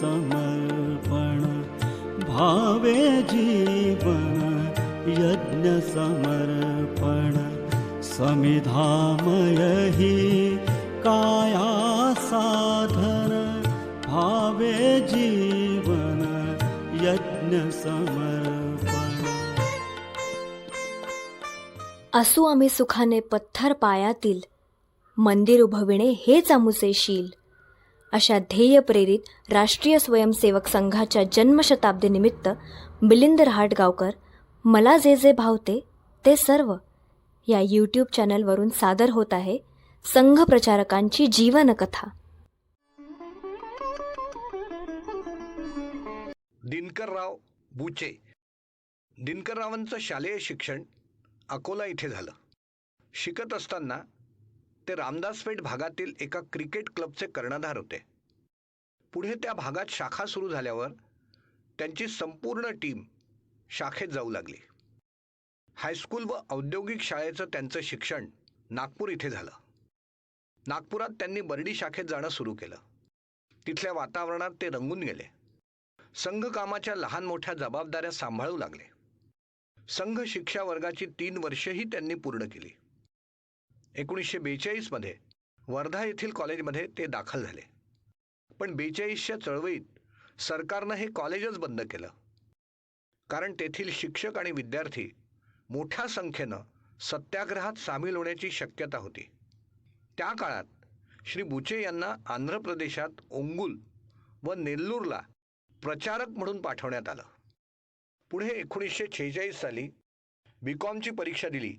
समर्पण भावे जीवन यज्ञ समर्पण समिधामय हि काया साधन भावे जीवन यज्ञ समर्पण। असू आम्ही सुखाने पत्थर पायातील मंदिर उभविणे हेच आमुचे शील. अशा ध्येय प्रेरित राष्ट्रीय स्वयंसेवक संघाच्या जन्मशताब्दीनिमित्त मिलिंद रहाटगावकर मला जे जे भावते ते सर्व या यूट्यूब चॅनलवरून सादर होत आहे संघ प्रचारकांची जीवनकथा. दिनकरराव बुचे. दिनकररावांचं शालेय शिक्षण अकोला इथे झालं. शिकत असताना ते रामदासपेठ भागातील एका क्रिकेट क्लबचे कर्णधार होते. पुढे त्या भागात शाखा सुरू झाल्यावर त्यांची संपूर्ण टीम शाखेत जाऊ लागली. हायस्कूल व औद्योगिक शाळेचं त्यांचं शिक्षण नागपूर इथे झालं. नागपुरात त्यांनी बर्डी शाखेत जाणं सुरू केलं. तिथल्या वातावरणात ते रंगून गेले. संघकामाच्या लहान मोठ्या जबाबदाऱ्या सांभाळू लागले. संघ शिक्षा वर्गाची तीन वर्षेही त्यांनी पूर्ण केली. एकोणीसशे बेचाळीसमध्ये वर्धा येथील कॉलेजमध्ये ते दाखल झाले. पण बेचाळीसच्या चळवळीत सरकारनं हे कॉलेजच बंद केलं. कारण तेथील शिक्षक आणि विद्यार्थी मोठ्या संख्येनं सत्याग्रहात सामील होण्याची शक्यता होती. त्या काळात श्री बुचे यांना आंध्र प्रदेशात ओंगुल व नेल्लूरला प्रचारक म्हणून पाठवण्यात आलं. पुढे एकोणीसशे छेचाळीस साली बी कॉमची परीक्षा दिली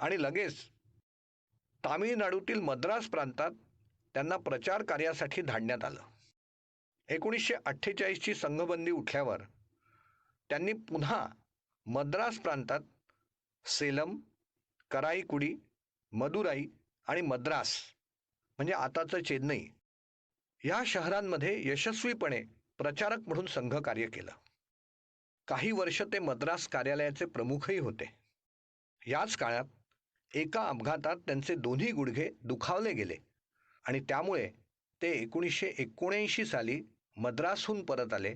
आणि लगेच तामिळनाडूतील मद्रास प्रांतात त्यांना प्रचार कार्यासाठी धाडण्यात आलं. एकोणीसशे अठ्ठेचाळीसची संघबंदी उठल्यावर त्यांनी पुन्हा मद्रास प्रांतात सेलम कराईकुडी मदुराई आणि मद्रास म्हणजे आताचं चेन्नई या शहरांमध्ये यशस्वीपणे प्रचारक म्हणून संघ कार्य केलं. काही वर्ष ते मद्रास कार्यालयाचे प्रमुखही होते. याच काळात एका अपघातात त्यांचे दोन्ही गुडघे दुखावले गेले आणि त्यामुळे ते एकोणीसशे एकोणऐंशी साली मद्रासहून परत आले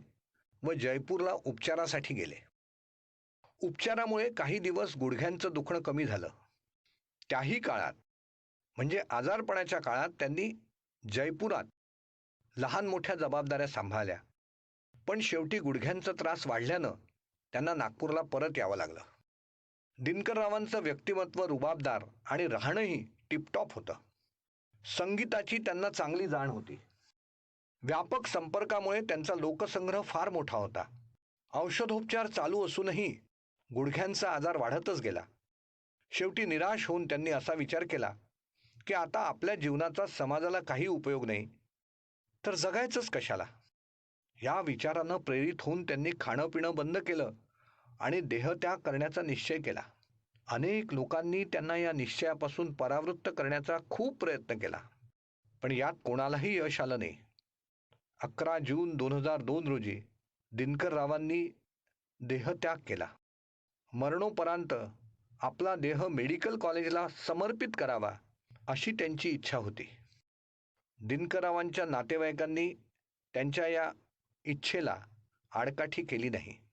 व जयपूरला उपचारासाठी गेले. उपचारामुळे काही दिवस गुडघ्यांचं दुखणं कमी झालं. त्याही काळात म्हणजे आजारपणाच्या काळात त्यांनी जयपुरात लहान मोठ्या जबाबदाऱ्या सांभाळल्या. पण शेवटी गुडघ्यांचा त्रास वाढल्यानं त्यांना नागपूरला परत यावं लागलं. दिनकररावांचं व्यक्तिमत्व रुबाबदार आणि राहणंही टिपटॉप होतं. संगीताची त्यांना चांगली जाण होती. व्यापक संपर्कामुळे त्यांचा लोकसंग्रह फार मोठा होता. औषधोपचार चालू असूनही गुडघ्यांचा आजार वाढतच गेला. शेवटी निराश होऊन त्यांनी असा विचार केला की आता आपल्या जीवनाचा समाजाला काही उपयोग नाही तर जगायचंच कशाला? या विचारानं प्रेरित होऊन त्यांनी खाणं पिणं बंद केलं. आणि देहत्याग करण्याचा निश्चय केला. अनेक लोकांनी त्यांना या निश्चयापासून परावृत्त करण्याचा खूप प्रयत्न केला. पण यात कोणालाही यश आलं नाही. अकरा जून दोन हजार दोन रोजी दिनकर रावांनी देहत्याग केला. मरणोपरांत आपला देह मेडिकल कॉलेजला समर्पित करावा अशी त्यांची इच्छा होती. दिनकरावांच्या नातेवाईकांनी त्यांच्या या इच्छेला आडकाठी केली नाही.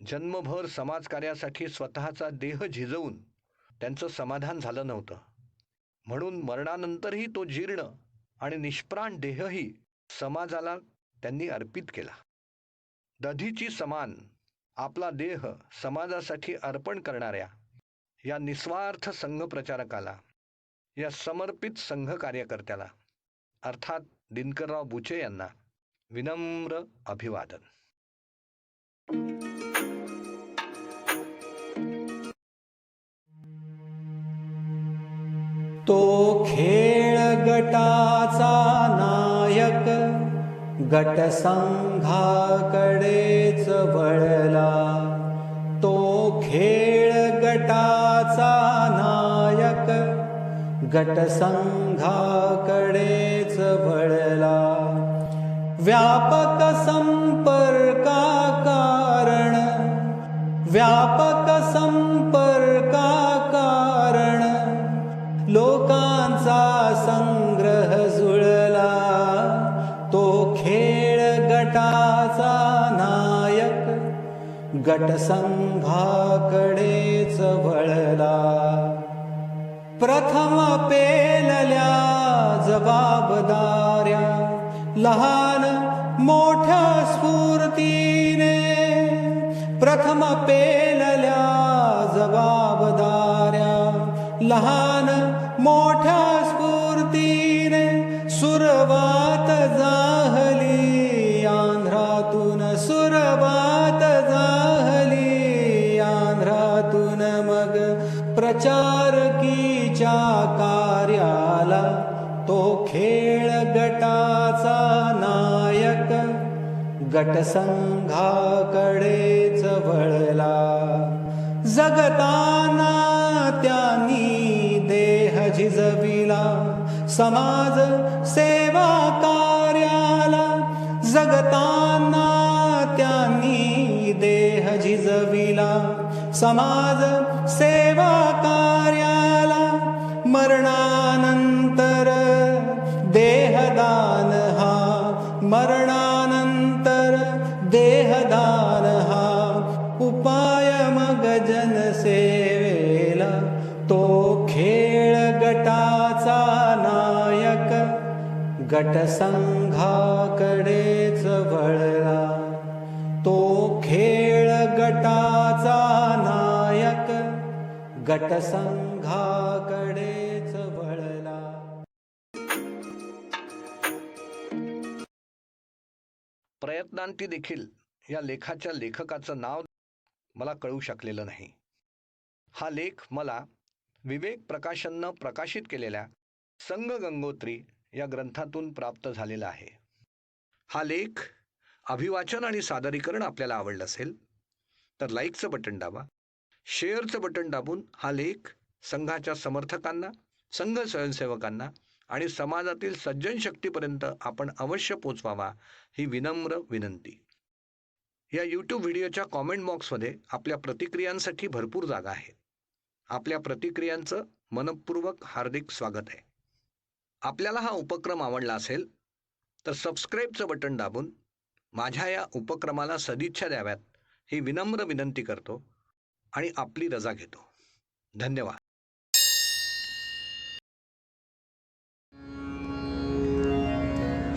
जन्मभर समाजकार्यासाठी स्वतःचा देह झिजवून त्यांचं समाधान झालं नव्हतं. म्हणून मरणानंतरही तो जीर्ण आणि निष्प्राण देहही समाजाला त्यांनी अर्पित केला. दधीची समान आपला देह समाजासाठी अर्पण करणाऱ्या या निस्वार्थ संघ प्रचारकाला या समर्पित संघ कार्यकर्त्याला अर्थात दिनकरराव बुचे यांना विनम्र अभिवादन. तो खेळ गटाचा नायक गटसंघाकडेच वळला. तो खेळ गटाचा नायक गटसंघाकडेच वळला. व्यापक संपर्का कारण व्यापक गटसंघाकडे वळला. प्रथम पेलल्या जबाबदाऱ्या. लहान मोठ्या स्फूर्तीने प्रथम पेलल्या जबाबदाऱ्या. लहान मोठ्या नायक गटसंघाकडेच वळला. जगताना त्यांनी देह झिजविला. समाज सेवा कार्याला जगताना त्यांनी देह झिजविला. समाज सेवा कार्याला मरणानंतर देहदान हा उपाय मग जनसेवेला तो खेळ गटाचा नायक गटसंघाकडेच वळला. तो खेळ गटाचा नायक गटसंघाकडे प्रयत्नांती देखील या लेखाच्या लेखकाचं नाव मला कळू शकलेलं नाही. हा लेख मला विवेक प्रकाशननं प्रकाशित केलेल्या संग गंगोत्री या ग्रंथातून प्राप्त झालेला आहे. हा लेख अभिवाचन आणि सादरीकरण आपल्याला आवडलं असेल तर लाईकचं बटन दाबा. शेअरचं बटन दाबून हा लेख संघाच्या समर्थकांना संघ स्वयंसेवकांना आणि समाजातील सज्जन शक्तीपर्यंत आपण अवश्य पोचवावा ही विनम्र विनंती. या यूट्यूब व्हिडिओच्या कॉमेंट बॉक्समध्ये आपल्या प्रतिक्रियांसाठी भरपूर जागा आहे आपल्या प्रतिक्रियांचं मनपूर्वक हार्दिक स्वागत आहे. आपल्याला हा उपक्रम आवडला असेल तर सबस्क्राईबचं बटन दाबून माझ्या या उपक्रमाला सदिच्छा द्याव्यात ही विनम्र विनंती करतो आणि आपली रजा घेतो. धन्यवाद.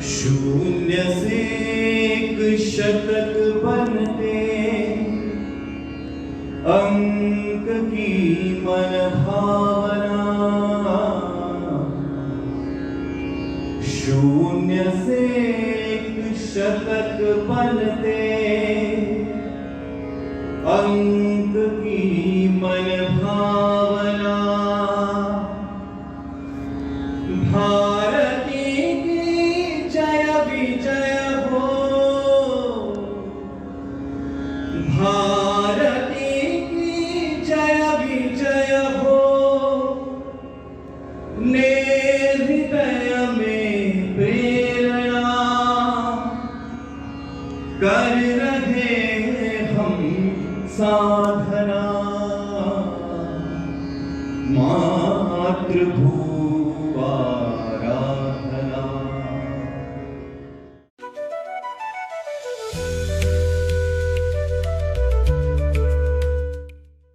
शून्य से एक शतक बनते। अंक की मन भावना शून्य से एक शतक बनते। अंक साधना। मातृभूमि